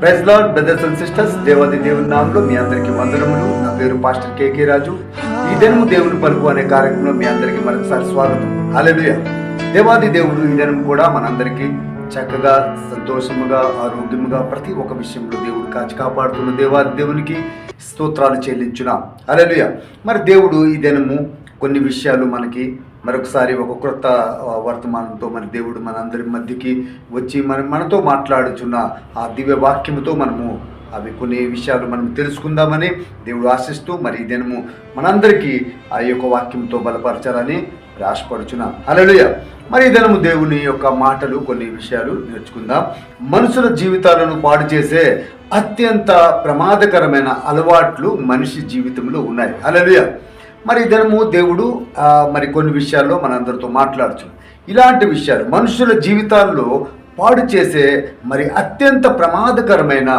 Praise lord brothers and sisters దేవాది దేవుని నామంలో మీ అందరికీ వందనములు. నా పేరు పాస్టర్ కేకే రాజు. ఈ దినము దేవుని పలుకు అనే కార్యక్రమంలో మీ అందరికీ మరొకసారి స్వాగతం. అలెలుయ దేవాది దేవుడు ఈ దినం కూడా మనందరికీ చక్కగా సంతోషముగా ఆరోగ్యముగా ప్రతి ఒక్క విషయంలో దేవుడు కాచి కాపాడుతున్న దేవాది దేవునికి స్తోత్రాలు చెల్లించున. అలెలుయ మరి దేవుడు ఈ దినము కొన్ని విషయాలు మనకి మరొకసారి ఒక క్రొత్త వర్తమానంతో మరి దేవుడు మనందరి మధ్యకి వచ్చి మన మనతో మాట్లాడుచున్న ఆ దివ్య వాక్యముతో మనము అవి కొన్ని విషయాలు మనం తెలుసుకుందామని దేవుడు ఆశిస్తూ మరి దినము మనందరికీ ఆ యొక్క వాక్యంతో బలపరచాలని ఆశపడుచున్న అలలుయ మరి దినము దేవుని యొక్క మాటలు కొన్ని విషయాలు నేర్చుకుందాం. మనుషుల జీవితాలను పాడు చేసే అత్యంత ప్రమాదకరమైన అలవాట్లు మనిషి జీవితంలో ఉన్నాయి. అలలుయ మరి ఈ దినము దేవుడు మరి కొన్ని విషయాల్లో మనందరితో మాట్లాడుచు. ఇలాంటి విషయాలు మనుషుల జీవితాల్లో పాడు చేసే మరి అత్యంత ప్రమాదకరమైన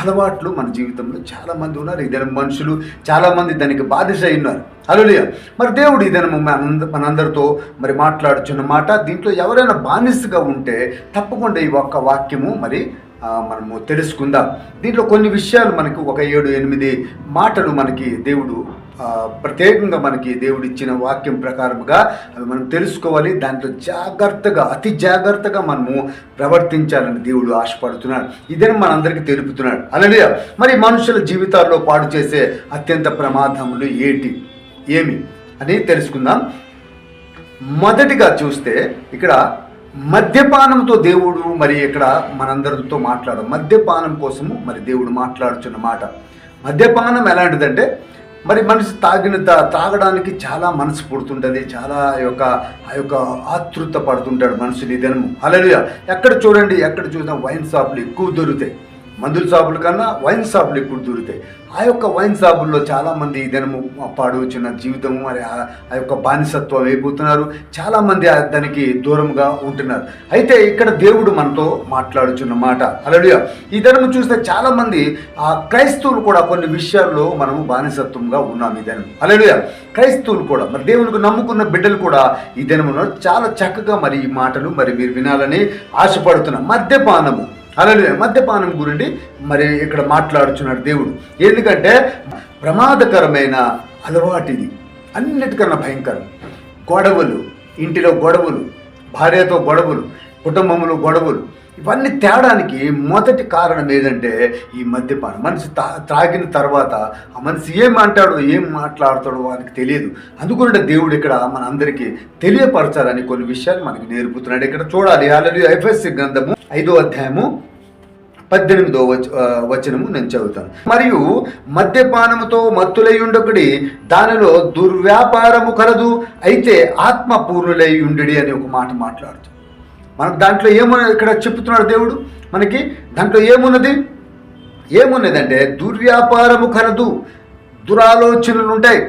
అలవాట్లు మన జీవితంలో చాలామంది ఉన్నారు. ఈ మనుషులు చాలామంది దానికి బాధిష అయి ఉన్నారు. అలలియ మరి దేవుడు ఈ దినము మనందరితో మరి మాట్లాడుచున్న మాట దీంట్లో ఎవరైనా బానిసగా ఉంటే తప్పకుండా ఈ ఒక్క వాక్యము మరి మనము తెలుసుకుందాం. దీంట్లో కొన్ని విషయాలు మనకు ఒక ఏడు ఎనిమిది మాటలు మనకి దేవుడు ప్రత్యేకంగా మనకి దేవుడిచ్చిన వాక్యం ప్రకారముగా అవి మనం తెలుసుకోవాలి. దాంట్లో జాగ్రత్తగా అతి జాగ్రత్తగా మనము ప్రవర్తించాలని దేవుడు ఆశపడుతున్నాడు. ఇదని మనందరికీ తెలుపుతున్నాడు. అలాగే మరి మనుషుల జీవితాల్లో పాడు చేసే అత్యంత ప్రమాదములు ఏంటి? ఏమి? అని తెలుసుకుందాం. మొదటిగా చూస్తే ఇక్కడ మద్యపానంతో దేవుడు మరి ఇక్కడ మనందరితో మాట్లాడు మద్యపానం కోసము మరి దేవుడు మాట్లాడుచున్న మాట. మద్యపానం ఎలాంటిదంటే మరి మనిషి తాగిన తాగడానికి చాలా మనసు పుడుతుంటుంది చాలా ఆ యొక్క ఆ యొక్క ఆతృత పడుతుంటాడు మనసు నిధనము అలలుగా ఎక్కడ చూడండి ఎక్కడ చూసినా వైన్ షాపులు ఎక్కువ దొరుకుతాయి. మందుల షాపుల కన్నా వైన్ షాపులు ఇప్పుడు దొరుకుతాయి. ఆ యొక్క వైన్ షాపుల్లో చాలామంది ఈ దినము పాడు వచ్చిన జీవితము మరి ఆ- ఆ యొక్క బానిసత్వం అయిపోతున్నారు. చాలామంది దానికి దూరంగా ఉంటున్నారు. అయితే ఇక్కడ దేవుడు మనతో మాట్లాడుచున్న మాట అలడియా ఈ దినము చూస్తే చాలామంది ఆ క్రైస్తవులు కూడా కొన్ని విషయాల్లో మనము బానిసత్వంగా ఉన్నాం ఈ దినం అలడియా క్రైస్తవులు కూడా మరి దేవునికి నమ్ముకున్న బిడ్డలు కూడా ఈ దినములో చాలా చక్కగా మరి ఈ మాటలు మరి మీరు వినాలని ఆశపడుతున్నాం. మద్యపానము. అలాగే మద్యపానం గురించి మరి ఇక్కడ మాట్లాడుచున్నాడు దేవుడు. ఎందుకంటే ప్రమాదకరమైన అలవాటు ఇది అన్నిటికన్నా భయంకరం. గొడవలు ఇంటిలో గొడవలు భార్యతో గొడవలు కుటుంబంలో గొడవలు ఇవన్నీ తేడానికి మొదటి కారణం ఏదంటే ఈ మద్యపానం. మనిషి తా త్రాగిన తర్వాత ఆ మనిషి ఏం అంటాడో ఏం మాట్లాడతాడో వానికి తెలియదు. అందుకుంటే దేవుడు ఇక్కడ మనందరికీ తెలియపరచాలని కొన్ని విషయాలు మనకి నేర్పుతున్నాడు. ఇక్కడ చూడాలి. ఆల్రెడీ ఐఫ్ఎస్సి గ్రంథము ఐదో అధ్యాయము పద్దెనిమిదో వచ వచనము నేను చదువుతాను. మరియు మద్యపానముతో మత్తులై ఉండకుడి దానిలో దుర్వ్యాపారము కలదు. అయితే ఆత్మ పూర్ణులై ఉండి అని ఒక మాట మాట్లాడుతుంది. మనకు దాంట్లో ఏమున్నది? ఇక్కడ చెప్తున్నాడు దేవుడు మనకి. దాంట్లో ఏమున్నది? ఏమున్నదంటే దుర్వ్యాపారము కలదు. దురాలోచనలు ఉంటాయి.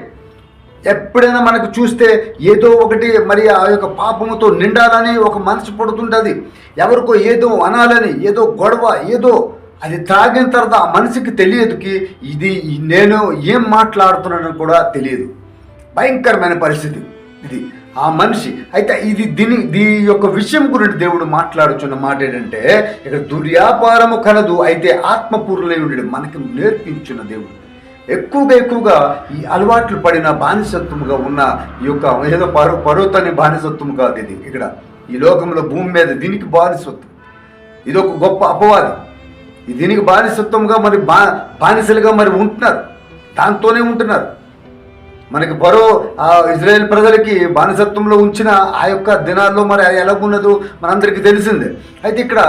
ఎప్పుడైనా మనకు చూస్తే ఏదో ఒకటి మరి ఆ యొక్క పాపముతో నిండాలని ఒక మనసు పడుతుంటుంది. ఎవరికో ఏదో అనాలని ఏదో గొడవ ఏదో అది తాగిన తర్వాత ఆ మనిషికి తెలియదుకి ఇది నేను ఏం మాట్లాడుతున్నానని కూడా తెలియదు. భయంకరమైన పరిస్థితి ఇది. ఆ మనిషి. అయితే ఇది దీని దీని యొక్క విషయం గురించి దేవుడు మాట్లాడుచున్న మాట ఏంటంటే ఇక్కడ దుర్వ్యాపారము కలదు అయితే ఆత్మపూర్ణయుడు మనకి నేర్పించిన దేవుడు. ఎక్కువగా ఎక్కువగా ఈ అలవాట్లు పడిన బానిసత్వముగా ఉన్న ఈ యొక్క ఏదో పరు పర్వతాన్ని బానిసత్వం కాదు ఇది. ఇక్కడ ఈ లోకంలో భూమి మీద దీనికి బానిసత్వం. ఇది ఒక గొప్ప అపవాదం. దీనికి బానిసత్వంగా మరి బా బానిసలుగా మరి ఉంటున్నారు. దాంతోనే ఉంటున్నారు. మనకి బరో ఇజ్రాయెల్ ప్రజలకి బానిసత్వంలో ఉంచిన ఆ యొక్క దినాల్లో మరి అది ఎలాగున్నదో మనందరికీ తెలిసిందే. అయితే ఇక్కడ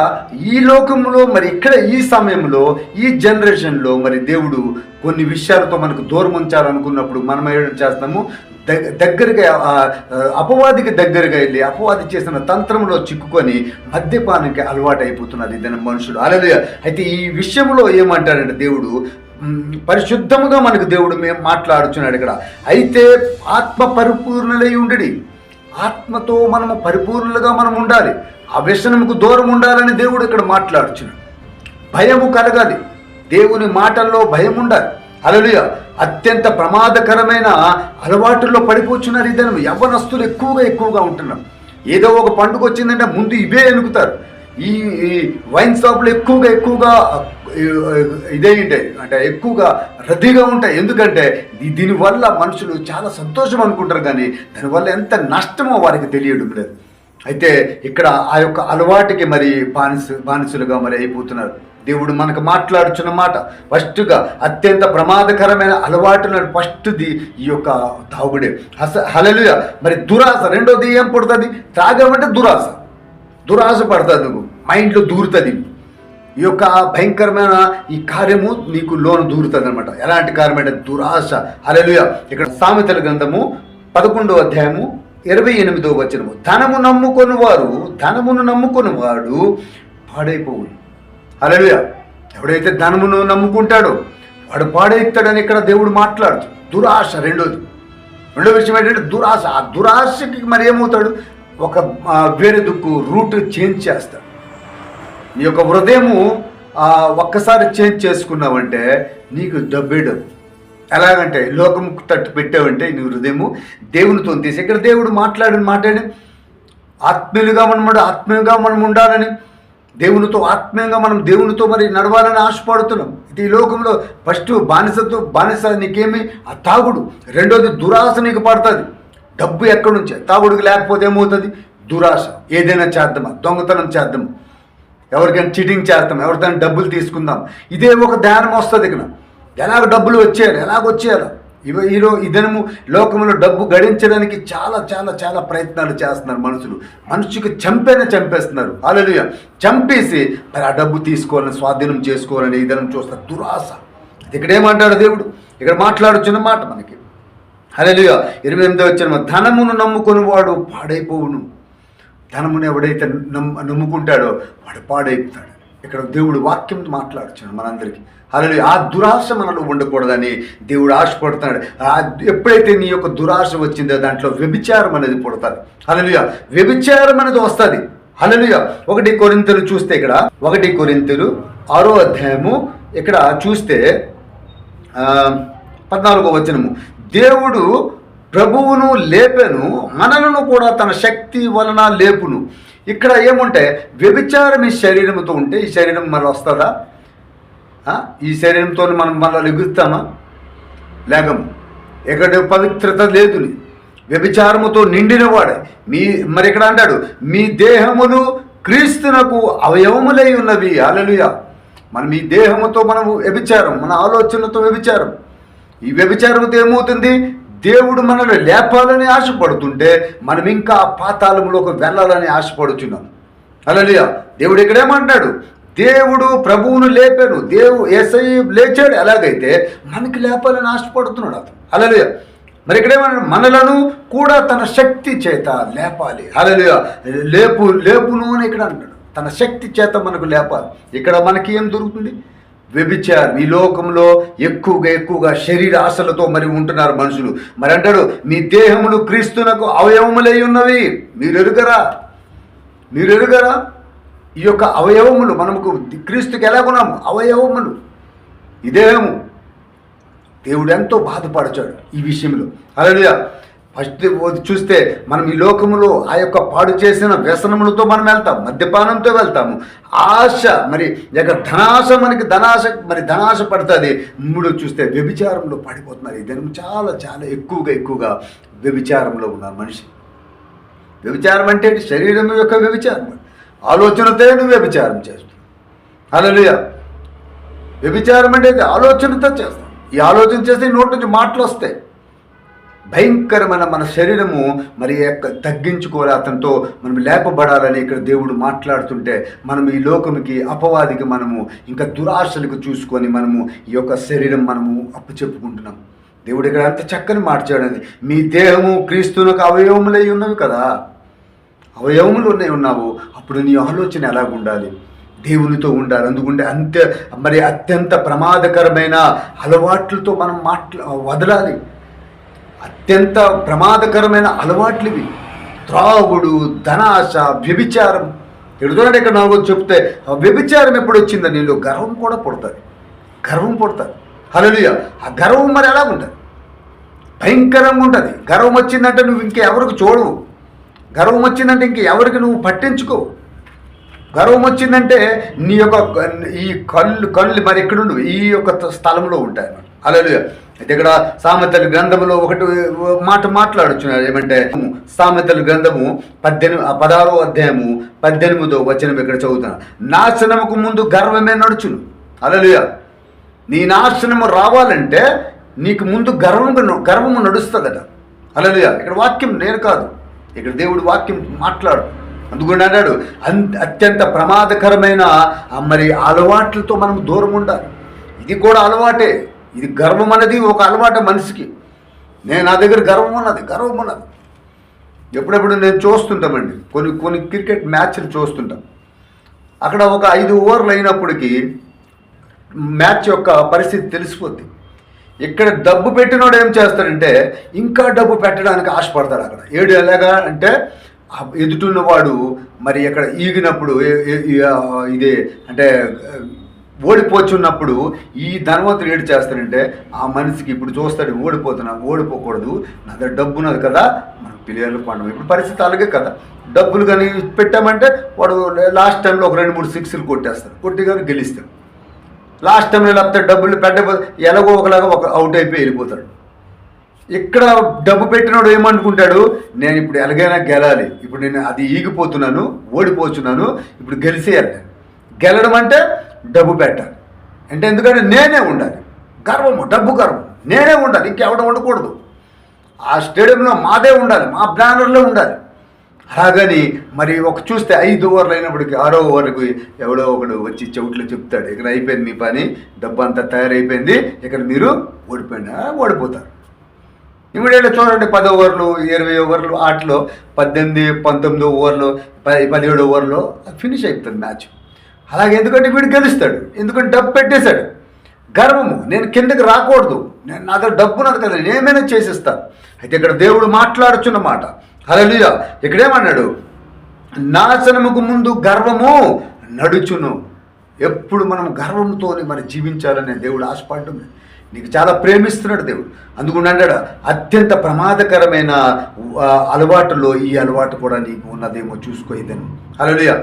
ఈ లోకంలో మరి ఇక్కడ ఈ సమయంలో ఈ జనరేషన్లో మరి దేవుడు కొన్ని విషయాలతో మనకు దూరం ఉంచాలనుకున్నప్పుడు మనం ఏం చేస్తాము? దగ్గ దగ్గరగా అపవాదికి దగ్గరగా వెళ్ళి అపవాది చేసిన తంత్రంలో చిక్కుకొని మద్యపానానికి అలవాటు అయిపోతున్నారు ఇదైన మనుషులు. అలలుయ. అయితే ఈ విషయంలో ఏమంటాడంటే దేవుడు పరిశుద్ధముగా మనకు దేవుడు మేము మాట్లాడుచున్నాడు ఇక్కడ. అయితే ఆత్మ పరిపూర్ణులై ఉండడి. ఆత్మతో మనము పరిపూర్ణులుగా మనం ఉండాలి. ఆ వ్యసనముకు దూరం ఉండాలని దేవుడు ఇక్కడ మాట్లాడుచున్నాడు. భయము కలగాలి. దేవుని మాటల్లో భయం ఉండాలి అలలుయ అత్యంత ప్రమాదకరమైన అలవాటుల్లో పడిపోతున్నారు ఇదను యవ్వనస్తులు ఎక్కువగా ఎక్కువగా ఉంటున్నారు. ఏదో ఒక పండుగ వచ్చిందంటే ముందు ఇవే ఎనుకుతారు. ఈ వైన్ షాప్లు ఎక్కువగా ఎక్కువగా ఇదే ఉంటాయి అంటే ఎక్కువగా రద్దీగా ఉంటాయి. ఎందుకంటే దీనివల్ల మనుషులు చాలా సంతోషం అనుకుంటారు కానీ దానివల్ల ఎంత నష్టమో వారికి తెలియడం లేదు. అయితే ఇక్కడ ఆ యొక్క అలవాటుకి మరి బానిస బానిసలుగా మరి అయిపోతున్నారు. దేవుడు మనకు మాట్లాడుచున్న మాట ఫస్ట్గా అత్యంత ప్రమాదకరమైన అలవాటున ఫస్ట్ది ఈ యొక్క తాగుడే. హస హలలుయ మరి దురాశ రెండోది ఏం పుడుతుంది? త్రాగమంటే దురాశ. దురాశ పడుతుంది నువ్వు. మైండ్లో దూరుతుంది. ఈ యొక్క భయంకరమైన ఈ కార్యము నీకు లోను దూరుతుంది అనమాట ఎలాంటి కార్యం అంటే దురాశ. అలలుయ ఇక్కడ సామెతల గ్రంథము పదకొండో అధ్యాయము ఇరవై ఎనిమిదో వచనము. ధనము నమ్ముకొని వారు ధనమును నమ్ముకొని వాడు పాడైపోవును. అలలుయ ఎవడైతే ధనమును నమ్ముకుంటాడో వాడు పాడైతాడని ఇక్కడ దేవుడు మాట్లాడుతు దురాశ రెండోది. రెండో విషయం ఏంటంటే దురాశ. ఆ దురాశకి మరి ఏమవుతాడు? ఒక వేరే దుక్కు రూట్ చేంజ్ చేస్తాడు. నీ యొక్క హృదయము ఒక్కసారి చేంజ్ చేసుకున్నావంటే నీకు డబ్బే డబ్బు. ఎలాగంటే లోకం తట్టు పెట్టావంటే నీ హృదయము దేవునితో తీసి ఇక్కడ దేవుడు మాట్లాడిన మాట్లాడి ఆత్మీయులుగా మనం ఆత్మీయంగా మనం ఉండాలని దేవునితో ఆత్మీయంగా మనం దేవునితో మరి నడవాలని ఆశపడుతున్నాం. ఇది ఈ లోకంలో ఫస్ట్ బానిసతో బానిస నీకేమి? ఆ తాగుడు. రెండోది దురాశ నీకు పడుతుంది. డబ్బు ఎక్కడి నుంచి? తాగుడుకు లేకపోతే ఏమవుతుంది? దురాశ. ఏదైనా చేద్దామా? దొంగతనం చేద్దామా? ఎవరికైనా చీటింగ్ చేస్తాం ఎవరికైనా డబ్బులు తీసుకుందాం. ఇదే ఒక ధ్యానం వస్తుంది ఇక్కడ. ఎలాగ డబ్బులు వచ్చారు ఎలాగ వచ్చేయాలి? ఇవ ఈరో ఇదనము లోకంలో డబ్బు గడించడానికి చాలా చాలా చాలా ప్రయత్నాలు చేస్తున్నారు మనుషులు. మనుషుకి చంపేనే చంపేస్తున్నారు. అలలుయ చంపేసి మరి ఆ డబ్బు తీసుకోవాలని స్వాధీనం చేసుకోవాలని ఇదనం చూస్తారు. దురాశ. ఇక్కడ ఏమంటాడు దేవుడు? ఇక్కడ మాట్లాడుచున్న మాట మనకి. హల్లెలూయా. ఇరవై ఎనిమిదో వచ్చిన ధనమును నమ్ముకొని వాడు పాడైపోవును. ధనమును ఎవడైతే నమ్ము నమ్ముకుంటాడో వాడు పాడైపోతాడు. ఇక్కడ దేవుడు వాక్యం మాట్లాడుతున్నాడు మనందరికీ. అలాగే ఆ దురాశ మనలో ఉండకూడదని దేవుడు ఆశపడుతున్నాడు. ఆ ఎప్పుడైతే నీ యొక్క దురాశ వచ్చిందో దాంట్లో వ్యభిచారం అనేది పుడతాది. హలలుయ వ్యభిచారం అనేది వస్తుంది. హలలుయ ఒకటి కొరింతలు చూస్తే ఇక్కడ ఒకటి కొరింతలు ఆరో అధ్యాయము ఇక్కడ చూస్తే పద్నాలుగో వచనము. దేవుడు ప్రభువును లేపెను మనలను కూడా తన శక్తి వలన లేపును. ఇక్కడ ఏముంటే వ్యభిచారం ఈ శరీరంతో ఉంటే ఈ శరీరం మళ్ళీ వస్తుందా? ఈ శరీరంతో మనం మళ్ళీ లెగుస్తామా? లేకము. ఎక్కడ పవిత్రత లేదు వ్యభిచారముతో నిండినవాడే. మీ మరి ఇక్కడ అంటాడు? మీ దేహములు క్రీస్తునకు అవయవములై ఉన్నవి. అలలుయ మనం ఈ దేహముతో మనము వ్యభిచారం మన ఆలోచనతో వ్యభిచారం. ఈ వ్యభిచారంతో ఏమవుతుంది? దేవుడు మనల్ని లేపాలని ఆశపడుతుంటే మనం ఇంకా పాతాళంలోకి వెళ్ళాలని ఆశపడుచున్నాం. అలలియ దేవుడు ఇక్కడేమంటాడు దేవుడు ప్రభువును లేపాను. దేవు ఏసై లేచాడు. ఎలాగైతే మనకి లేపాలని ఆశపడుతున్నాడు అతను. అలలియ మరి ఇక్కడేమన్నా మనలను కూడా తన శక్తి చేత లేపాలి. అలలియ లేపు లేపును అని ఇక్కడ అంటాడు. తన శక్తి చేత మనకు లేపాలి. ఇక్కడ మనకి ఏం దొరుకుతుంది? వ్యభిచారం ఈ లోకంలో ఎక్కువగా ఎక్కువగా శరీర ఆశలతో మరి ఉంటున్నారు మనుషులు. మరి అంటాడు మీ దేహములు క్రీస్తునకు అవయవములై ఉన్నవి. మీరు ఎరుగరా మీరు ఎరుగరా ఈ యొక్క అవయవములు మనకు క్రీస్తుకి ఎలాగున్నాము అవయవములు. ఈ దేహము. దేవుడు ఎంతో బాధపడచాడు ఈ విషయంలో. అలాగే ఫస్ట్ చూస్తే మనం ఈ లోకములో ఆ యొక్క పాడు చేసిన వ్యసనములతో మనం వెళ్తాం మద్యపానంతో వెళ్తాము. ఆశ మరి ఇక ధనాశ మనకి ధనాశ మరి ధనాశ పడుతుంది. మూడు చూస్తే వ్యభిచారంలో పడిపోతున్నారు. ఈ దినం చాలా చాలా ఎక్కువగా ఎక్కువగా వ్యభిచారంలో ఉన్నారు మనిషి. వ్యభిచారం అంటే శరీరం యొక్క వ్యభిచారం. ఆలోచనతో నువ్వు వ్యభిచారం చేస్తున్నావు. అలలుయ వ్యభిచారం అంటే ఆలోచనతో చేస్తాం ఈ ఆలోచన చేస్తే నోటి నుంచి మాటలు వస్తాయి. భయంకరమైన మన శరీరము మరి యొక్క తగ్గించుకోవాలి అతనితో మనం లేపబడాలని ఇక్కడ దేవుడు మాట్లాడుతుంటే మనం ఈ లోకముకి అపవాదికి మనము ఇంకా దురాశలకు చూసుకొని మనము ఈ యొక్క శరీరం మనము అప్పు చెప్పుకుంటున్నాం దేవుడు ఇక్కడ అంత చక్కని మార్చాడని మీ దేహము క్రీస్తునకు అవయవములై ఉన్నవి కదా. అవయవములు ఉన్నాయి ఉన్నావు. అప్పుడు నీ ఆలోచన ఎలాగుండాలి? దేవునితో ఉండాలి. అందుకుంటే అంత్య మరి అత్యంత ప్రమాదకరమైన అలవాట్లతో మనం మాట్లా వదలాలి. అత్యంత ప్రమాదకరమైన అలవాట్లు ఇవి త్రాగుడు ధనాశ వ్యభిచారం. ఎడుతున్నాడు ఇక్కడ నాకు చెప్తే ఆ వ్యభిచారం ఎప్పుడు వచ్చిందో నీళ్ళు గర్వం కూడా పుడతారు గర్వం పుడతారు హలలుయ ఆ గర్వం మరి ఎలా ఉంటుంది? భయంకరంగా ఉంటుంది. గర్వం వచ్చిందంటే నువ్వు ఇంకెవరికి చూడవు. గర్వం వచ్చిందంటే ఇంకెవరికి నువ్వు పట్టించుకో గర్వం వచ్చిందంటే నీ యొక్క ఈ కళ్ళు కళ్ళు మరి ఎక్కడుండు ఈ యొక్క స్థలంలో ఉంటాయి అలలు అయితే ఇక్కడ సామెతల గ్రంథములో ఒకటి మాట మాట్లాడుచున్నారు ఏమంటే సామెతల గ్రంథము పద్దెనిమిది పదహారో అధ్యాయము పద్దెనిమిదో వచనం ఇక్కడ చదువుతున్నాను నాశనముకు ముందు గర్వమే నడుచును. అలలుయ నీ నాశనము రావాలంటే నీకు ముందు గర్వము గర్వము నడుస్తుందట అలలుయ ఇక్కడ వాక్యం నేను కాదు. ఇక్కడ దేవుడు వాక్యం మాట్లాడు. అందుకని అన్నాడు అంత అత్యంత ప్రమాదకరమైన మరి అలవాట్లతో మనం దూరం ఉండాలి. ఇది కూడా అలవాటే. ఇది గర్వం అనేది ఒక అలవాటు మనిషికి. నేను నా దగ్గర గర్వం ఉన్నది గర్వం ఉన్నది. ఎప్పుడెప్పుడు నేను చూస్తుంటామండి. కొన్ని కొన్ని క్రికెట్ మ్యాచ్లు చూస్తుంటాం. అక్కడ ఒక ఐదు ఓవర్లు అయినప్పటికీ మ్యాచ్ యొక్క పరిస్థితి తెలిసిపోద్ది. ఇక్కడ డబ్బు పెట్టినోడు ఏం చేస్తాడంటే ఇంకా డబ్బు పెట్టడానికి ఆశపడతాడు అక్కడ. ఏడు ఎలాగా అంటే ఆ ఎదుటిన్నవాడు మరి అక్కడ ఈగినప్పుడు ఇది ఇదే అంటే ఓడిపోచున్నప్పుడు ఈ ధనవంతుడు ఏడు చేస్తాడంటే ఆ మనిషికి ఇప్పుడు చూస్తాడు ఓడిపోతున్నా ఓడిపోకూడదు. నా దగ్గర డబ్బు ఉన్నది కదా మనం పిల్లలు పండుగ. ఇప్పుడు పరిస్థితి అలాగే కదా. డబ్బులు కానీ పెట్టామంటే వాడు లాస్ట్ టైంలో ఒక రెండు మూడు సిక్స్లు కొట్టేస్తారు కొట్టి కానీ గెలుస్తాడు. లాస్ట్ టైంలో లేకపోతే డబ్బులు పెట్టకపోతే ఎలాగో ఒకలాగా ఒక అవుట్ అయిపోయి వెళ్ళిపోతాడు. ఇక్కడ డబ్బు పెట్టినోడు ఏమనుకుంటాడు? నేను ఇప్పుడు ఎలాగైనా గెలాలి. ఇప్పుడు నేను అది ఈగిపోతున్నాను ఓడిపోతున్నాను ఇప్పుడు గెలిచేయాలి గెలడం అంటే డబ్బు పెట్టాలి అంటే ఎందుకంటే నేనే ఉండాలి. గర్వము డబ్బు గర్వం. నేనే ఉండాలి ఇంకెవడం ఉండకూడదు ఆ స్టేడియంలో మాదే ఉండాలి మా బ్యానర్లో ఉండాలి. అలాగని మరి ఒక చూస్తే ఐదు ఓవర్లు అయినప్పటికీ ఆరో ఓవర్కి ఎవడో ఒకడు వచ్చి చెవుట్లో చెప్తాడు ఇక్కడ అయిపోయింది మీ పని డబ్బు అంతా తయారైపోయింది ఇక్కడ మీరు ఓడిపోయినా ఓడిపోతారు. ఇమీడియట్గా చూడండి పది ఓవర్లు ఇరవై ఓవర్లు ఆటలో పద్దెనిమిది పంతొమ్మిది ఓవర్లు పది పదిహేడు ఓవర్లో ఫినిష్ అయిపోతుంది మ్యాచ్. అలాగే ఎందుకంటే వీడు గెలుస్తాడు. ఎందుకంటే డబ్బు పెట్టేశాడు. గర్వము. నేను కిందకి రాకూడదు. నేను నా దగ్గర డబ్బు ఉన్నది కదా నేనేమైనా ఏమైనా అయితే ఇక్కడ దేవుడు మాట్లాడుచున్నమాట అలా హల్లెలూయా. ఇక్కడేమన్నాడు? నాశనముకు ముందు గర్వము నడుచును. ఎప్పుడు మనం గర్వంతో మనం జీవించాలని దేవుడు ఆశపడడం నీకు చాలా ప్రేమిస్తున్నాడు దేవుడు. అందుకని అన్నాడు అత్యంత ప్రమాదకరమైన అలవాటులో ఈ అలవాటు కూడా నీకు ఉన్నదేమో చూసుకో ఇదని హల్లెలూయా.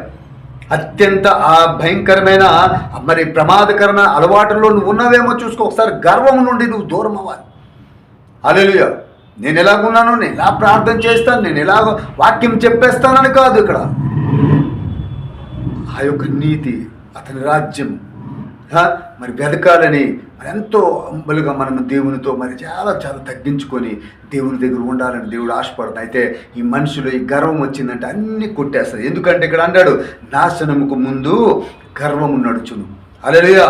అత్యంత ఆ భయంకరమైన మరి ప్రమాదకరమైన అలవాటులో నువ్వు ఉన్నవేమో చూసుకో. ఒకసారి గర్వం నుండి నువ్వు దూరం అవ్వాలి అలెలుయ నేను ఎలాగున్నాను నేను ఎలా ప్రార్థన చేస్తాను నేను ఎలా వాక్యం చెప్పేస్తానని కాదు ఇక్కడ. ఆ యొక్క నీతి అతని రాజ్యం. మరి వెతకాలని మరి ఎంతో అంబలుగా మనం దేవునితో మరి చాలా చాలా తగ్గించుకొని దేవుని దగ్గర ఉండాలని దేవుడు ఆశపడతాడు. అయితే ఈ మనుషులు ఈ గర్వం వచ్చిందంటే అన్నీ కొట్టేస్తారు ఎందుకంటే ఇక్కడ అన్నాడు నాశనముకు ముందు గర్వము నడుచును. అలెలుయా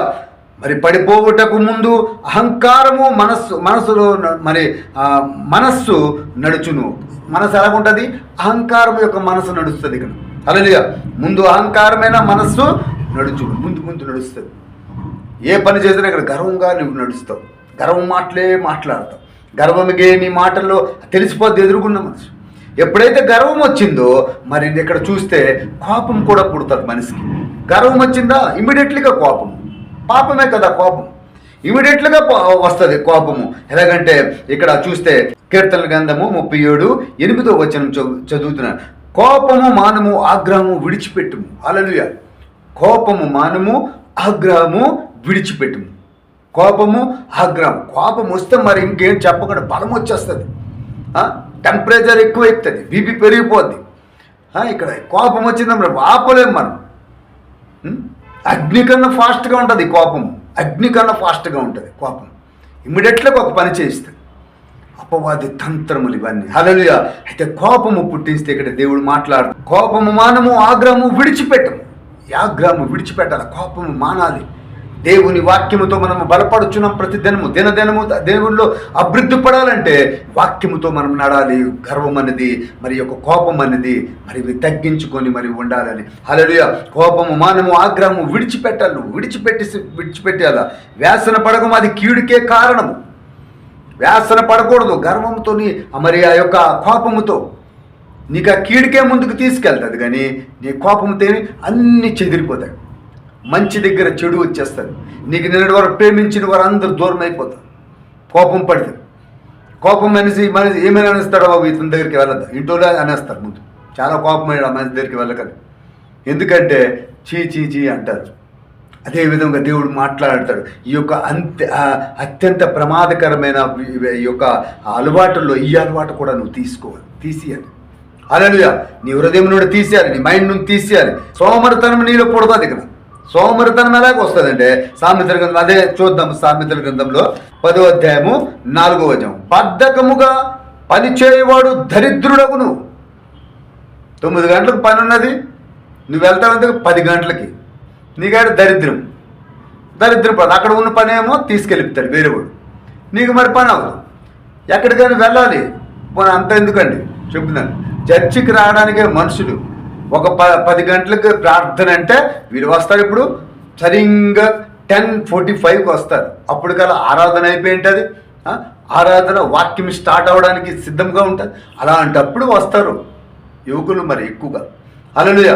మరి పడిపోవుటకు ముందు అహంకారము మనస్సు మనస్సులో మరి మనస్సు నడుచును. మనసు ఎలాగుంటుంది? అహంకారం యొక్క మనసు నడుస్తుంది ఇక్కడ. అలలియ ముందు అహంకారమైన మనస్సు నడుచును. ముందు ముందు నడుస్తుంది. ఏ పని చేసినా ఇక్కడ గర్వంగా నువ్వు నడుస్తావు. గర్వం మాటలే మాట్లాడతావు. గర్వమిగే నీ మాటల్లో తెలిసిపోద్ది ఎదుర్కొన్న మనసు. ఎప్పుడైతే గర్వం వచ్చిందో మరి ఇక్కడ చూస్తే కోపం కూడా పుడుతుంది మనిషికి గర్వం వచ్చిందా? ఇమీడియట్లీగా కోపం. పాపమే కదా కోపం. ఇమీడియట్లుగా వస్తుంది కోపము. ఎలాగంటే ఇక్కడ చూస్తే కీర్తన గ్రంథము ముప్పై ఏడు ఎనిమిదో వచనం చదువు చదువుతున్నాను. కోపము మానము ఆగ్రహము విడిచిపెట్టుము. అలలుయ కోపము మానము ఆగ్రహము విడిచిపెట్టుము. కోపము ఆగ్రహం. కోపం వస్తే మరి ఇంకేం చెప్పకుండా బలం వచ్చేస్తుంది. టెంపరేచర్ ఎక్కువైతుంది. బీపీ పెరిగిపోద్ది. ఇక్కడ కోపం వచ్చిందమ్మ ఆపలేము మనం. అగ్ని కన్నా ఫాస్ట్గా ఉంటుంది కోపం. అగ్ని కన్నా ఫాస్ట్గా ఉంటుంది కోపం. ఇమ్మీడియట్గా ఒక పని చేయిస్తుంది. అపవాది తంత్రములు ఇవన్నీ. హల్లెలూయా అయితే కోపము పుట్టిస్తే ఇక్కడ దేవుడు మాట్లాడు కోపము మానము ఆగ్రహము విడిచిపెట్టము. ఈ ఆగ్రహము విడిచిపెట్టాలి? కోపము మానాలి. దేవుని వాక్యముతో మనము బలపడుచున్నాం ప్రతి దినము దినదినము దేవుల్లో అభివృద్ధి పడాలంటే వాక్యముతో మనం నడాలి. గర్వం అనేది మరి యొక్క కోపం అనేది మరి తగ్గించుకొని మరి ఉండాలని. హల్లెలూయా. కోపము మానము ఆగ్రహము విడిచిపెట్టాలి నువ్వు. విడిచిపెట్టి విడిచిపెట్టాలా వ్యాసన పడకం అది కీడుకే కారణము. వ్యాసన పడకూడదు గర్వంతో మరి ఆ యొక్క కోపముతో. నీకు ఆ కీడికే ముందుకు తీసుకెళ్తుంది కానీ నీ కోపంతో అన్నీ చెదిరిపోతాయి. మంచి దగ్గర చెడు వచ్చేస్తుంది. నీకు నిన్నటి వరకు ప్రేమించిన వారు అందరూ దూరం అయిపోతారు. కోపం పడితే కోపం మనిషి మనిషి ఏమైనా అనేస్తాడో బాబు? ఇతని దగ్గరికి వెళ్ళద్దు? ఇంట్లో అనేస్తారు ముందు. చాలా కోపం ఆ మనిషి దగ్గరికి వెళ్ళకని ఎందుకంటే చీ చీ చీ అంటారు. అదేవిధంగా దేవుడు మాట్లాడతాడు. ఈ యొక్క అంత అత్యంత ప్రమాదకరమైన ఈ యొక్క అలవాటుల్లో ఈ అలవాటు కూడా నువ్వు తీసుకోవాలి. తీసేయాలి. అలలుయ నీ హృదయం నుండి తీసేయాలి. నీ మైండ్ నుండి తీసేయాలి. సోమరితనం నీలో పుడతాది ఇక్కడ సోమరితనం ఎలాగ వస్తుందంటే సామిత్ర గ్రంథం అదే చూద్దాం సామిత్ర గ్రంథంలో పదో అధ్యాయము నాలుగో అధ్యాయం బద్ధకముగా పనిచేయవాడు దరిద్రుడగును. తొమ్మిది గంటలకు పని ఉన్నది నువ్వు వెళ్తావు ఎందుకు పది గంటలకి. నీకాడ దరిద్రం. దరిద్రం పని అక్కడ ఉన్న పని ఏమో తీసుకెళ్ళిపుతాడు వేరేవాడు. నీకు మరి పని అవ్వదు. ఎక్కడికైనా వెళ్ళాలి. పోనీ అంత ఎందుకండి? చెప్తున్నాను. చర్చికి రావడానికే మనుషులు ఒక ప పది గంటలకు ప్రార్థన అంటే వీడు వస్తారు ఇప్పుడు సరిగ్గా టెన్ ఫార్టీ ఫైవ్కి వస్తారు అప్పటికల్లా ఆరాధన అయిపోయి ఉంటుంది ఆరాధన వాక్యం స్టార్ట్ అవ్వడానికి సిద్ధంగా ఉంటుంది అలాంటప్పుడు వస్తారు యువకులు మరి ఎక్కువగా. అలలుయ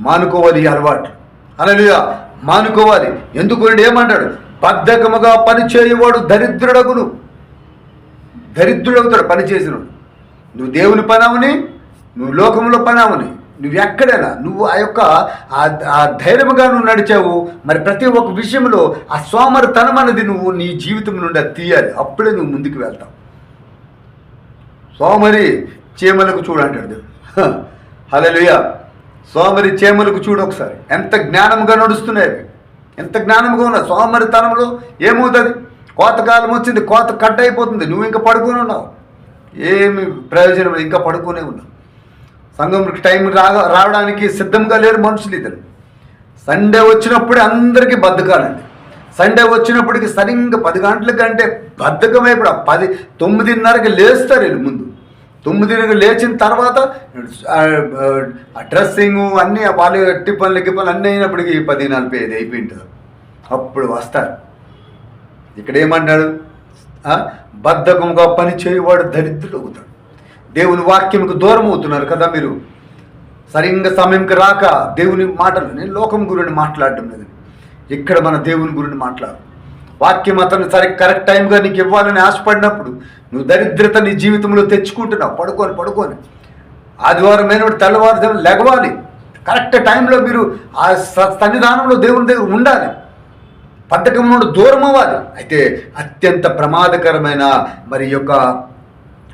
మానుకోవాలి ఈ అలవాటు. అలలుయ మానుకోవాలి. ఎందుకు ఏమంటాడు బద్ధకముగా పని చేయవాడు దరిద్రుడగును. దరిద్రుడవుతాడు పని నువ్వు దేవుని పనవుని నువ్వు లోకంలో పనవుని. నువ్వు ఎక్కడైనా నువ్వు ఆ యొక్క ఆ- ఆ ధైర్యముగా నువ్వు నడిచావు. మరి ప్రతి ఒక్క విషయంలో ఆ సోమరితనం అనేది నువ్వు నీ జీవితం నుండి తీయాలి. అప్పుడే నువ్వు ముందుకు వెళ్తావు. సోమరి చీమలకు చూడు అంటాడు దేవుడు. హల్లెలూయా. సోమరి చీమలకు చూడు ఒకసారి. ఎంత జ్ఞానంగా నడుస్తున్నాయి ఎంత జ్ఞానంగా ఉన్నా సోమరితనంలో ఏమవుతుంది కోతకాలం వచ్చింది కోత కట్ అయిపోతుంది. నువ్వు ఇంకా పడుకొని ఉన్నావు. ఏమి ప్రయోజనం ఇంకా పడుకునే ఉన్నావు. సంఘంకి టైం రా రావడానికి సిద్ధంగా లేరు మనుషులు ఇద్దరు. సండే వచ్చినప్పుడే అందరికీ బద్ధకాలండి. సండే వచ్చినప్పటికి సరిగ్గా పది గంటల కంటే బద్ధకమైపోయి ఆ పది తొమ్మిదిన్నరకి లేస్తారు వీళ్ళు ముందు. తొమ్మిదిన్నరకి లేచిన తర్వాత ఆ డ్రెస్సింగ్ అన్నీ వాళ్ళు టిఫన్లు గిఫన్లు అన్నీ అయినప్పటికీ పది నలభై ఐదు అయిపోయింటారు. అప్పుడు వస్తారు. ఇక్కడ ఏమన్నాడు? బద్ధకంగా పని చేయవాడు దరిద్రుడు అవుతాడు. దేవుని వాక్యంకు దూరం అవుతున్నారు కదా మీరు? సరిగ్గా సమయంకి రాక దేవుని మాటలు నేను లోకం గురించి మాట్లాడటం లేదు. ఇక్కడ మన దేవుని గురించి మాట్లాడు? వాక్యం అతను సరి కరెక్ట్ టైంగా నీకు ఇవ్వాలని ఆశపడినప్పుడు నువ్వు దరిద్రత నీ జీవితంలో తెచ్చుకుంటున్నావు. పడుకొని పడుకొని. ఆదివారం అయినప్పుడు తెల్లవారుజాము లెగవాలి కరెక్ట్ టైంలో మీరు ఆ సన్నిధానంలో దేవుని దగ్గర ఉండాలి. పథకం నుండి దూరం అవ్వాలి అయితే అత్యంత ప్రమాదకరమైన మరి యొక్క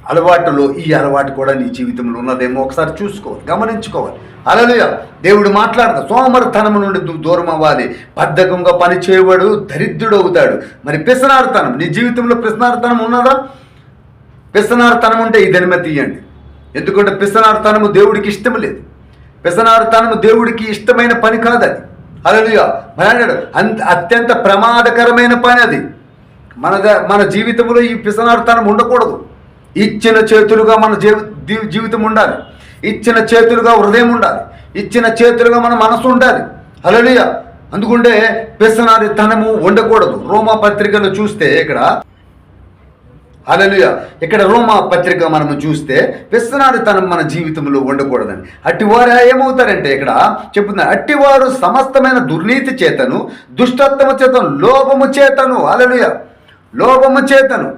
అలవాటులో ఈ అలవాటు కూడా నీ జీవితంలో ఉన్నదేమో ఒకసారి చూసుకోవాలి గమనించుకోవాలి. అలలుయ దేవుడు మాట్లాడదు సోమరతనం నుండి దూ- దూరం అవ్వాలి. బద్ధకంగా పని చేయవాడు దరిద్రుడు అవుతాడు మరి పిసనార్తనం నీ జీవితంలో పిసనార్తనం ఉన్నదా? పిసనార్తనం ఉంటే ఈ దనిమ తీయండి. ఎందుకంటే పిసనార్తనము దేవుడికి ఇష్టం లేదు. పిసనార్తనము దేవుడికి ఇష్టమైన పని కాదు అది. అలలుయ మరి అన్నాడు అంత అత్యంత ప్రమాదకరమైన పని అది. మన ద- మన జీవితంలో ఈ పిసనార్థనం ఉండకూడదు. ఇచ్చిన చేతులుగా మన జీవి జీవితం ఉండాలి. ఇచ్చిన చేతులుగా హృదయం ఉండాలి. ఇచ్చిన చేతులుగా మన మనసు ఉండాలి. అలలుయ అందుకుంటే పిసనారి తనము ఉండకూడదు రోమా పత్రికలో చూస్తే ఇక్కడ అలలుయ ఇక్కడ రోమా పత్రిక మనము చూస్తే విస్తనాడితనం మన జీవితంలో ఉండకూడదని అట్టివారు ఏమవుతారంటే ఇక్కడ చెప్తున్నారు అట్టివారు సమస్తమైన దుర్నీతి చేతను దుష్టత్వము చేతను లోపము చేతను. అలలుయ లోపము చేతను.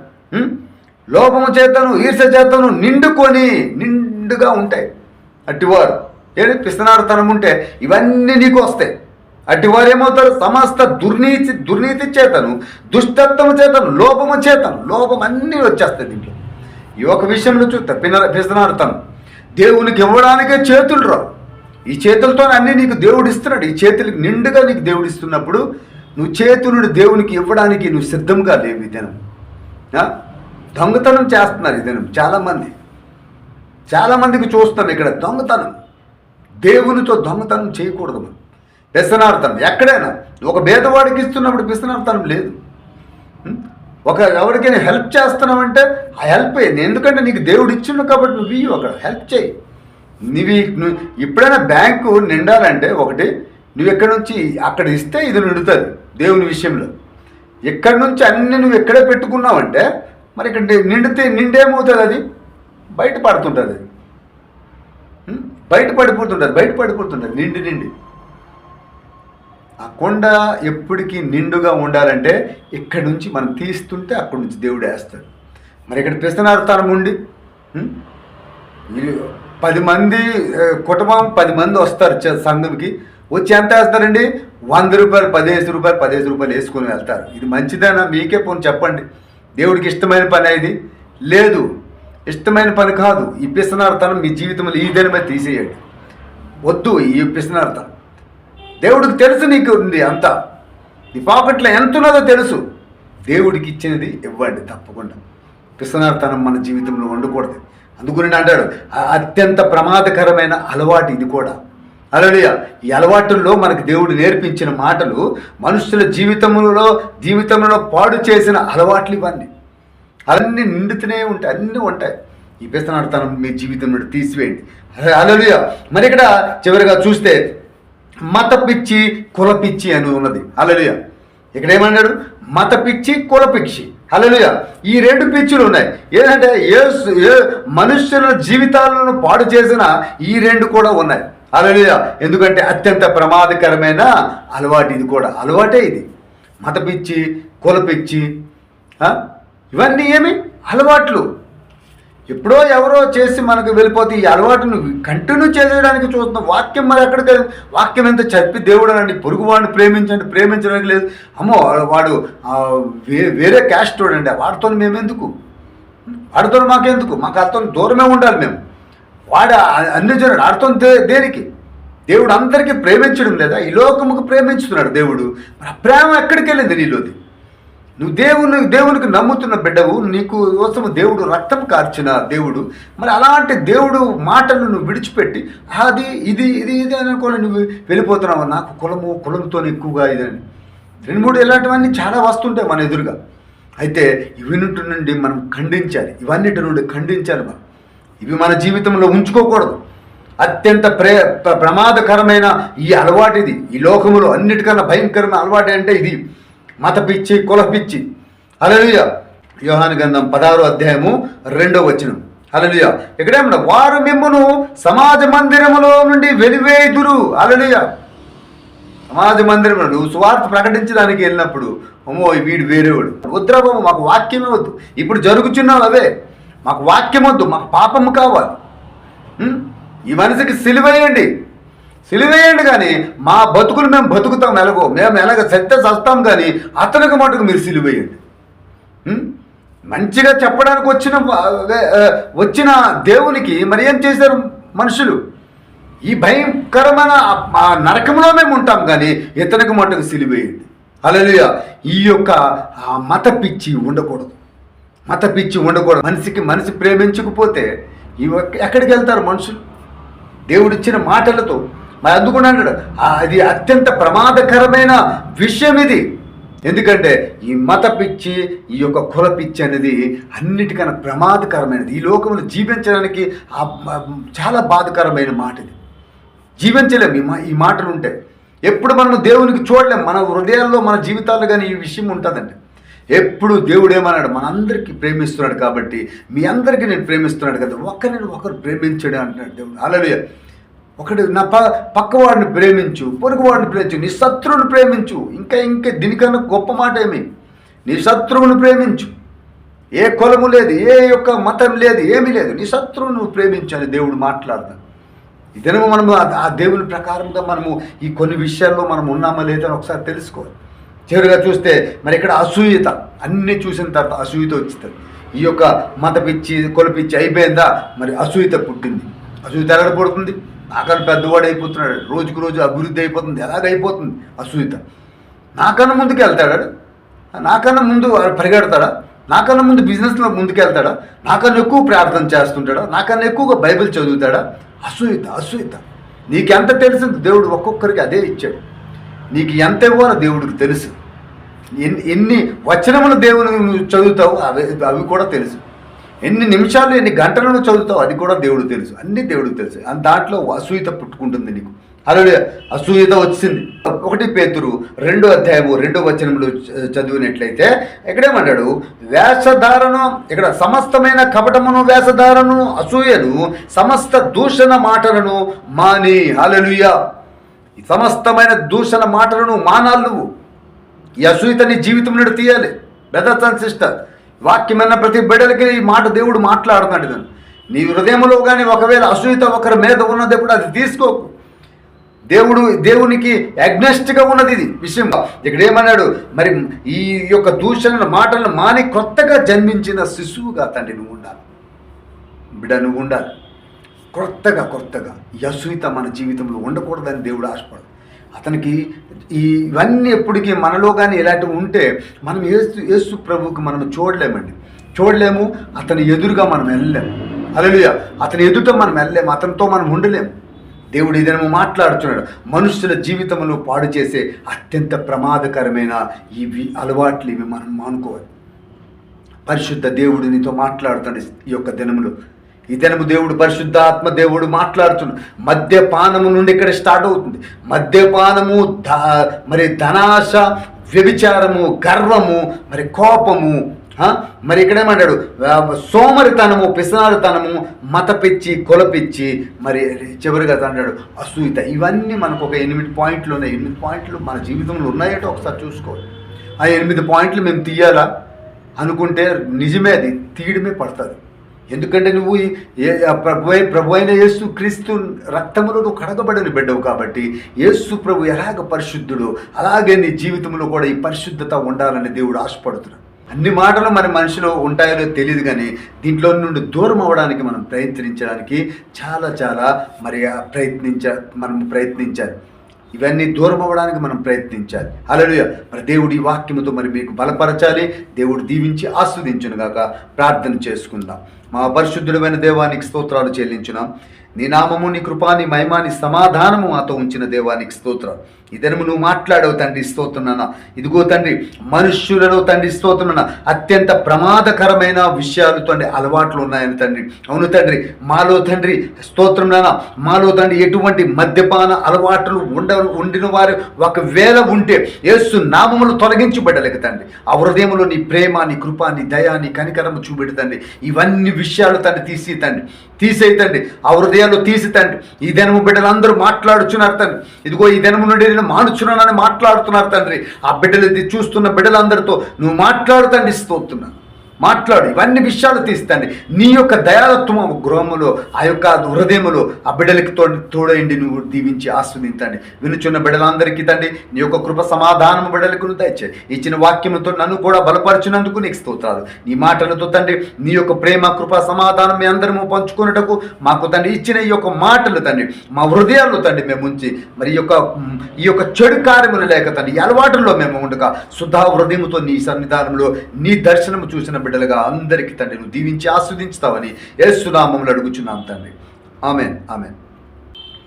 లోపము చేతను ఈర్ష చేతను నిండుకొని నిండుగా ఉంటాయి. అట్టివారు. ఏది? పిస్తనాడుతనం ఉంటే ఇవన్నీ నీకు వస్తాయి. అట్టివారు ఏమవుతారు సమస్త దుర్నీతి దుర్నీతి చేతను దుష్టత్వము చేతను లోపము చేతను లోపం అన్నీ వచ్చేస్తాయి దీంట్లో. ఈ ఒక విషయంలో చూస్తే పిన పిస్తనాడుతనం దేవునికి ఇవ్వడానికే చేతులు రావు. ఈ చేతులతో అన్నీ నీకు దేవుడు ఇస్తున్నాడు. ఈ చేతులకు నిండుగా నీకు దేవుడు ఇస్తున్నప్పుడు నువ్వు చేతులు దేవునికి ఇవ్వడానికి నువ్వు సిద్ధంగా లేవు ఈ దినం దొంగతనం చేస్తున్నారు ఇది చాలామంది. చాలామందికి చూస్తాం ఇక్కడ దొంగతనం. దేవునితో దొంగతనం చేయకూడదు మనం. వ్యసనార్థం. ఎక్కడైనా ఒక భేదవాడికి ఇస్తున్నప్పుడు వ్యసనార్థం లేదు. ఒక ఎవరికైనా హెల్ప్ చేస్తున్నామంటే ఆ హెల్ప్ అయ్యింది ఎందుకంటే నీకు దేవుడు ఇచ్చిండు కాబట్టి నువ్వు ఇయ్యి అక్కడ హెల్ప్ చేయి. నువ్వు నువ్వు ఎప్పుడైనా బ్యాంకు నిండాలంటే ఒకటి నువ్వు ఎక్కడి నుంచి అక్కడ ఇస్తే ఇది నిండుతుంది దేవుని విషయంలో. ఎక్కడి నుంచి అన్ని నువ్వు ఎక్కడే పెట్టుకున్నావంటే మరి ఇక్కడ నిండితే నిండేమవుతుంది అది? బయట పడుతుంటుంది. అది బయట పడిపోతుంటుంది బయట పడిపోతుంటుంది నిండి నిండి. ఆ కొండ ఎప్పటికీ నిండుగా ఉండాలంటే ఇక్కడి నుంచి మనం తీస్తుంటే అక్కడి నుంచి దేవుడు వేస్తాడు. మరి ఇక్కడ పిస్తనార్థానం ఉండి పది మంది కుటుంబం పది మంది వస్తారు సంఘంకి. వచ్చి ఎంత వేస్తారండి? వంద రూపాయలు పదిహేను రూపాయలు పదిహేను రూపాయలు వేసుకొని వెళ్తారు. ఇది మంచిదేనా? మీకే పోను చెప్పండి. దేవుడికి ఇష్టమైన పని ఇది లేదు. ఇష్టమైన పని కాదు. ఈ పిసనార్తనం మీ జీవితంలో ఈ దినమే తీసేయండి. వద్దు ఈ పిసనార్తనం. దేవుడికి తెలుసు నీకు ఉంది అంత. నీ పాకెట్లో ఎంత ఉన్నదో తెలుసు. దేవుడికి ఇచ్చినది ఇవ్వండి తప్పకుండా. పిసనార్థనం మన జీవితంలో ఉండకూడదు. అందుకని అంటాడు "ఆ అత్యంత ప్రమాదకరమైన అలవాటు ఇది కూడా. అలలియ ఈ అలవాటుల్లో మనకు దేవుడు నేర్పించిన మాటలు మనుషుల జీవితంలో జీవితంలో పాడు చేసిన అలవాట్లు ఇవన్నీ. అవన్నీ నిండుతూనే ఉంటాయి అన్నీ ఉంటాయి. ఈ పిస్తనాడతనం మీ జీవితం నుండి తీసివేయండి. అలలుయ మరి ఇక్కడ చివరిగా చూస్తే మత పిచ్చి కుల పిచ్చి అని ఉన్నది. అలలుయ ఇక్కడ ఏమన్నాడు? మత పిచ్చి కుల పిచ్చి అలలుయ ఈ రెండు పిచ్చులు ఉన్నాయి. ఏంటంటే ఏ ఏ జీవితాలను పాడు చేసిన ఈ రెండు కూడా ఉన్నాయి. అలలుయ ఎందుకంటే అత్యంత ప్రమాదకరమైన అలవాటు ఇది కూడా. అలవాటే ఇది. మత పిచ్చి కుల పిచ్చి ఇవన్నీ ఏమి? అలవాట్లు. ఎప్పుడో ఎవరో చేసి మనకు వెళ్ళిపోతే ఈ అలవాటును కంటిన్యూ చేయడానికి చూస్తున్నాం. వాక్యం మరి ఎక్కడికి వాక్యం ఎంత చెప్పి దేవుడు అండి పొరుగు వాడిని ప్రేమించండి ప్రేమించడానికి లేదు. అమ్మో వాడు వే- వేరే క్యాస్ట్ చూడండి వాడితో మేము ఎందుకు వాడితో మాకెందుకు? మాకు అతను దూరమే ఉండాలి మేము. వాడు ఆ- అన్ని దే దేనికి? దేవుడు అందరికీ ప్రేమించడం లేదా? ఈ లోకముకు ప్రేమించుతున్నాడు దేవుడు. మరి ప్రేమ ఎక్కడికి వెళ్ళింది నీలోది? నువ్వు దేవుని దేవునికి నమ్ముతున్న బిడ్డవు నీకు కోసం దేవుడు రక్తం కార్చిన దేవుడు. మరి అలాంటి దేవుడు మాటలు నువ్వు విడిచిపెట్టి అది ఇది ఇది ఇది అనుకోని నువ్వు వెళ్ళిపోతున్నావు. నాకు కులము కులంతో ఎక్కువగా ఇదని రెండు మూడు ఇలాంటివన్నీ చాలా వస్తుంటాయి మన ఎదురుగా. అయితే ఇవిన్నిటి నుండి మనం ఖండించాలి. ఇవన్నిటి నుండి ఖండించాలి మనం. ఇవి మన జీవితంలో ఉంచుకోకూడదు. అత్యంత ప్రే ప్ర- ప్రమాదకరమైన ఈ అలవాటు ఇది. ఈ లోకములో అన్నిటికన్నా భయంకరమైన అలవాటు అంటే ఇది. మత పిచ్చి కుల పిచ్చి. అలలుయ యోహాను గంధం పదహారో అధ్యాయము రెండో వచనం. అలలుయ ఇక్కడేమన్నా వారు మిమ్మను సమాజ మందిరములో నుండి వెలివేదురు అలలుయ సమాజ మందిరంలో నువ్వు స్వార్థ ప్రకటించడానికి వెళ్ళినప్పుడు అమ్మో వీడు వేరేవాడు. రుద్రబాబు మాకు వాక్యమే వద్దు. ఇప్పుడు జరుగుచున్నావు అవే. మాకు వాక్యం వద్దు మాకు పాపము కావాలి. ఈ మనిషికి సిలివేయండి సిలివేయండి కానీ మా బతుకులు మేము బతుకుతాం ఎలాగో మేము ఎలాగ చెత్త చస్తాం కానీ అతనికి మటుకు మీరు సిలివేయండి మంచిగా చెప్పడానికి వచ్చిన వచ్చిన దేవునికి మరి ఏం చేశారు మనుషులు? ఈ భయంకరమైన ఆ- నరకంలో మేము ఉంటాం కానీ ఇతనికి మటుకు సిలివేయండి అలలుయ ఈ యొక్క మత పిచ్చి ఉండకూడదు. మత పిచ్చి ఉండకూడదు. మనిషికి మనిషి ప్రేమించకపోతే ఈ ఒక్క- ఎక్కడికి వెళ్తారు మనుషులు? దేవుడిచ్చిన మాటలతో. మరి అందుకున్నాడు అది అత్యంత ప్రమాదకరమైన విషయం ఇది. ఎందుకంటే ఈ మత పిచ్చి ఈ యొక్క కుల పిచ్చి అనేది అన్నిటికన్నా ప్రమాదకరమైనది. ఈ లోకంలో జీవించడానికి చాలా బాధకరమైన మాట ఇది. జీవించలేము ఈ మా ఈ మాటలు ఉంటే ఎప్పుడు మనం దేవునికి చూడలేం. మన హృదయాల్లో మన జీవితాల్లో కానీ ఈ విషయం ఉంటుందండి. ఎప్పుడు దేవుడు ఏమన్నాడు మనందరికీ ప్రేమిస్తున్నాడు కాబట్టి మీ అందరికీ నేను ప్రేమిస్తున్నాడు కదా ఒకరిని ఒకరు ప్రేమించడు అంటున్నాడు దేవుడు. అలాగే ఒకటి నా ప పక్కవాడిని ప్రేమించు పొరుగువాడిని ప్రేమించు నీ శత్రువుని ప్రేమించు. ఇంకా ఇంకా దీనికన్నా గొప్ప మాట ఏమి? నీ శత్రువుని ప్రేమించు. ఏ కులము లేదు ఏ యొక్క మతం లేదు ఏమీ లేదు. నీ శత్రువును నువ్వు ప్రేమించు అని దేవుడు మాట్లాడతాడు. ఈ మనము ఆ దేవుని ప్రకారంగా మనము ఈ కొన్ని విషయాల్లో మనం ఉన్నామా లేదని ఒకసారి తెలుసుకోవాలి. చివరిగా చూస్తే మరి ఇక్కడ అసూయత అన్ని చూసిన తర్వాత అసూయత వచ్చింది. ఈ యొక్క మత పిచ్చి కొలపిచ్చి అయిపోయిందా? మరి అసూయత పుట్టింది. అసూయత ఎక్కడ పుడుతుంది? నాకన్నా పెద్దవాడు అయిపోతున్నాడు. రోజుకు రోజు అభివృద్ధి అయిపోతుంది. ఎలాగైపోతుంది అయిపోతుంది? అసూయత. నాకన్నా ముందుకు వెళ్తాడు? నాకన్నా ముందు పరిగెడతాడా? నాకన్నా ముందు బిజినెస్లో ముందుకెళ్తాడా? నాకన్నా ఎక్కువ ప్రార్థన చేస్తుంటాడా? నాకన్నా ఎక్కువగా బైబిల్ చదువుతాడా? అసూయత అసూయత. నీకెంత తెలిసింది దేవుడు ఒక్కొక్కరికి అదే ఇచ్చాడు. నీకు ఎంత ఇవ్వాలో దేవుడికి తెలుసు. ఎన్ని ఎన్ని వచనములు దేవుని నువ్వు చదువుతావు అవి అవి కూడా తెలుసు. ఎన్ని నిమిషాలు ఎన్ని గంటలు నువ్వు చదువుతావు అది కూడా దేవుడు తెలుసు. అన్ని దేవుడికి తెలుసు. అని దాంట్లో అసూయత పుట్టుకుంటుంది నీకు. అలాగే అసూయత వచ్చింది. ఒకటి పేతురు రెండో అధ్యాయము రెండో వచనములు చదివినట్లయితే ఎక్కడేమన్నాడు? వేషధారను ఇక్కడ సమస్తమైన కపటమును వేషధారను అసూయను సమస్త దూషణ మాటలను మాని. అలలుయ సమస్తమైన దూషణ మాటలను మానాలు నువ్వు. ఈ అసూయత నీ జీవితం నుండి తీయాలి. బ్రదర్స్ అండ్ సిస్టర్ వాక్యమైన ప్రతి బిడ్డలకి ఈ మాట దేవుడు మాట్లాడుతున్నాడు దాన్ని నీ హృదయంలో కానీ ఒకవేళ అసూయత ఒకరి మీద కూడా అది తీసుకోకు. దేవుడు దేవునికి అగ్నెస్ట్గా ఉన్నది ఇది విషయం ఇక్కడ ఏమన్నాడు? మరి ఈ యొక్క దూషణ మాటలను మాని కొత్తగా జన్మించిన శిశువుగా తండ్రి నువ్వు ఉండాలి. బిడ్డ నువ్వు ఉండాలి. కొత్తగా కొత్తగా యశ్విత మన జీవితంలో ఉండకూడదని దేవుడు ఆశపడు. అతనికి ఈ ఇవన్నీ ఎప్పటికీ మనలో కానీ ఇలాంటివి ఉంటే మనం ఏసు యేసు ప్రభువుకి మనం చూడలేమండి. చూడలేము అతని ఎదురుగా మనం వెళ్ళలేము అలలుయ అతని ఎదుట మనం వెళ్ళలేము అతనితో మనం ఉండలేము దేవుడు ఏదైనా మాట్లాడుతున్నాడు. మనుషుల జీవితమును పాడు చేసే అత్యంత ప్రమాదకరమైన ఇవి అలవాట్లు ఇవి మనం మానుకోవాలి. పరిశుద్ధ దేవుడు నీతో మాట్లాడుతాడు ఈ యొక్క దినములు. ఈ దినము దేవుడు పరిశుద్ధాత్మ దేవుడు మాట్లాడుతున్నాడు మద్యపానము నుండి ఇక్కడ స్టార్ట్ అవుతుంది. మద్యపానము ధ మరి ధనాశ వ్యభిచారము గర్వము మరి కోపము మరి ఇక్కడేమన్నాడు సోమరితనము పిసనారితనము మతపిచ్చి కొలపిచ్చి మరి చివరిగా అన్నాడు అసూయిత. ఇవన్నీ మనకు ఒక ఎనిమిది పాయింట్లు ఉన్నాయి. ఎనిమిది పాయింట్లు మన జీవితంలో ఉన్నాయంటే ఒకసారి చూసుకోవాలి. ఆ ఎనిమిది పాయింట్లు మేము తీయాలా? అనుకుంటే నిజమే అది తీయడమే పడుతుంది. ఎందుకంటే నువ్వు ఈ- ప్రభు ప్రభు అయిన యేసు క్రీస్తు రక్తములో నువ్వు కడగబడని బిడ్డవు కాబట్టి యేసు ప్రభు ఎలాగ పరిశుద్ధుడు అలాగే నీ జీవితంలో కూడా ఈ పరిశుద్ధత ఉండాలని దేవుడు ఆశపడుతున్నాడు. అన్ని మాటలు మన మనిషిలో ఉంటాయో తెలియదు కానీ దీంట్లో నుండి దూరం అవ్వడానికి మనం ప్రయత్నించడానికి చాలా చాలా మరి ప్రయత్నించ మనం ప్రయత్నించాలి. ఇవన్నీ దూరం అవ్వడానికి మనం ప్రయత్నించాలి. అలలుయ మరి దేవుడి వాక్యముతో మరి మీకు బలపరచాలి. దేవుడు దీవించి ఆస్వాదించును గాక ప్రార్థన చేసుకుందాం. మా పరిశుద్ధుడమైన దేవానికి స్తోత్రాలు చెల్లించున్నాం. నీ నామము నీ కృపా నీ మహిమా నీ సమాధానము మాతో ఉంచిన దేవానికి స్తోత్రం. ఇదనము నువ్వు మాట్లాడవు తండ్రి స్తోత్రున్నానా ఇదిగో తండ్రి మనుష్యులలో తండ్రి స్తోత్రున్నా అత్యంత ప్రమాదకరమైన విషయాలు తండ్రి అలవాట్లు ఉన్నాయని తండ్రి. అవును తండ్రి మాలో తండ్రి స్తోత్రంనానా మాలో తండ్రి ఎటువంటి మద్యపాన అలవాట్లు ఉండ ఉండిన వారు ఒకవేళ ఉంటే యేసు నామములు తొలగించబడలేక తండ్రి. ఆ హృదయంలో నీ ప్రేమ నీ కృప నీ దయా నీ కనికరము చూపెడు ఇవన్నీ విషయాలు తండ్రి తీసి తండ్రి. తీసేయతండి. ఆ హృదయాలు తీసి తండ్రి ఈ దినము బిడ్డలందరూ మాట్లాడుచున్నారు తండ్రి. ఇదిగో ఈ దినము నుండి నేను మానుచున్నానని మాట్లాడుతున్నారు తండ్రి. ఆ బిడ్డలు చూస్తున్న బిడ్డలందరితో నువ్వు మాట్లాడుతండి స్తోతున్నాను మాట్లాడు ఇవన్నీ విషయాలు తీస్తాండి. నీ యొక్క దయాలత్వం గృహములో ఆ యొక్క హృదయములో ఆ బిడ్డలకి తోడు తోడైండి నువ్వు దీవించి ఆస్వాదించండి. వినుచున్న బిడ్డలందరికీ తండి నీ యొక్క కృప సమాధానం బిడ్డలకు నువ్వు దయచే ఇచ్చిన వాక్యముతో నన్ను కూడా బలపరిచినందుకు నీకు స్తోత్రాలు. నీ మాటలతో తండ్రి నీ యొక్క ప్రేమ కృప సమాధానం మీ అందరము పంచుకున్నటకు మాకు తండ్రి ఇచ్చిన ఈ యొక్క మాటలు తండ్రి మా హృదయాల్లో తండ్రి మేము ఉంచి మరి ఈ యొక్క ఈ యొక్క చెడు కార్యములు లేక తండ్రి అలవాటుల్లో మేము ఉండగా శుద్ధ హృదయముతో నీ సన్నిధానంలో నీ దర్శనము చూసిన బిడ్డలుగా అందరికీ తండ్రి నువ్వు దీవించి ఆస్వాదించుతావని ఏసునామములు అడుగుచున్నాం తండ్రి. ఆమెన్ ఆమెన్.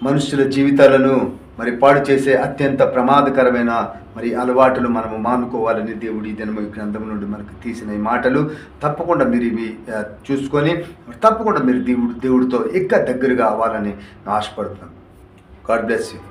మనుషుల జీవితాలను మరి పాడు చేసే అత్యంత ప్రమాదకరమైన మరి అలవాటులు మనము మానుకోవాలని దేవుడి దినము ఈ గ్రంథం నుండి మనకు తీసిన ఈ మాటలు. తప్పకుండా మీరు ఇవి చూసుకొని తప్పకుండా మీరు దేవుడు దేవుడితో ఇంకా దగ్గరగా అవ్వాలని నేను ఆశపడుతున్నాను గాడ్ బ్లెస్ యూ.